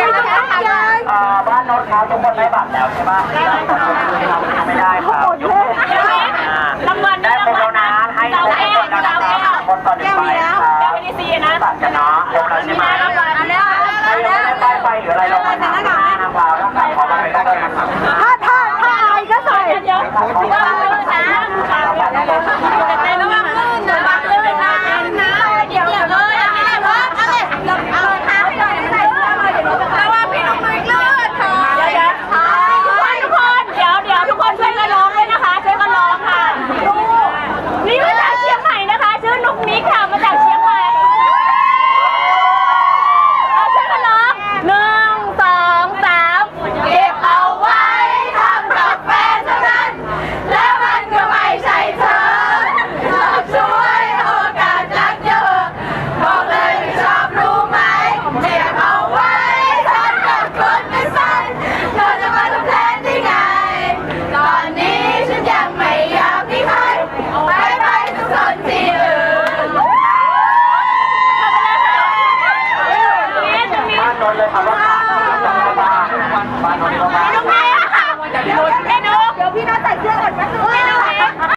ยังยังยังอ่าบ้านโน้ตครับทุกคนได้บัตรแล้วใช่ปะไม่ได้ครับยกอ่ารางวัลได้ครบแล้วนะให้ครบคนแล้วนะครับคนต่อหนึ่งใบครับไม่ได้ซีนะบัตรกันเนาะครบแล้วใช่ไหม 好了，好。